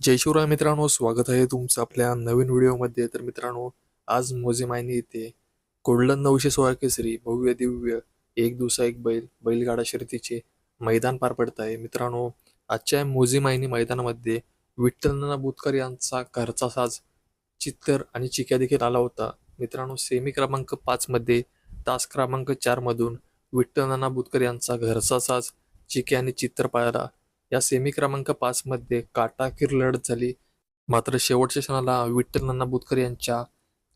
जय शिवराय मित्रांनो स्वागत आहे तुमचं आपल्या नवीन व्हिडिओमध्ये. तर मित्रांनो आज मोजे मायनी येथे कोल्डन नऊशे सोळा केसरी. भव्य दिव्य एक दिवसा एक बैल बैलगाडा शर्यतीचे मैदान पार पडत आहे मित्रांनो आजच्या मोजे मायनी मैदानामध्ये विठ्ठलनाना बुतकर यांचा घरचा साज चित्तर आणि चिक्या देखील आला होता. मित्रांनो सेमी क्रमांक पाचमध्ये तास क्रमांक चारमधून विठ्ठलनाना बुतकर यांचा घरचा साज चिक्या आणि चित्तर पाळला या सेमी क्रमांक पाच मध्ये काटाकीर लढत झाली. मात्र शेवटच्या क्षणाला विठ्ठल नाना बुतकर यांच्या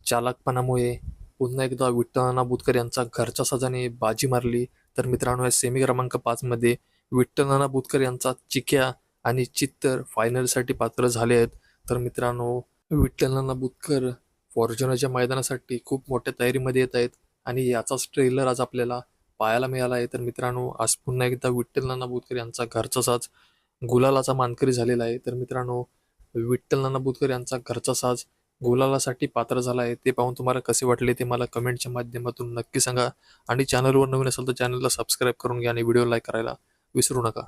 चालकपणामुळे पुन्हा एकदा विठ्ठल नाना बुतकर यांचा घरच्या साजाने बाजी मारली. तर मित्रांनो या सेमी क्रमांक पाच मध्ये विठ्ठल नाना बुतकर यांचा चिक्या आणि चित्तर फायनलसाठी पात्र झाले आहेत. तर मित्रांनो विठ्ठल नाना बुतकर फॉर्च्युनरच्या मैदानासाठी खूप मोठ्या तयारीमध्ये येत आहेत आणि याचाच ट्रेलर आज आपल्याला पाहायला मिळाला आहे. तर मित्रांनो आज पुन्हा एकदा विठ्ठल नाना बुतकर यांचा घरचा साज गुलालाचा मानकरी झालेला आहे. तर मित्रांनो विठ्ठल नाना बुतकर यांचा घरचा साज गुलालासाठी पात्र झाला आहे. ते पाहून तुम्हाला कसे वाटले ते मला कमेंटच्या माध्यमातून नक्की सांगा. आणि चॅनलवर नवीन असेल तर चॅनलला सबस्क्राईब करून घ्या आणि व्हिडिओ लाईक करायला विसरू नका.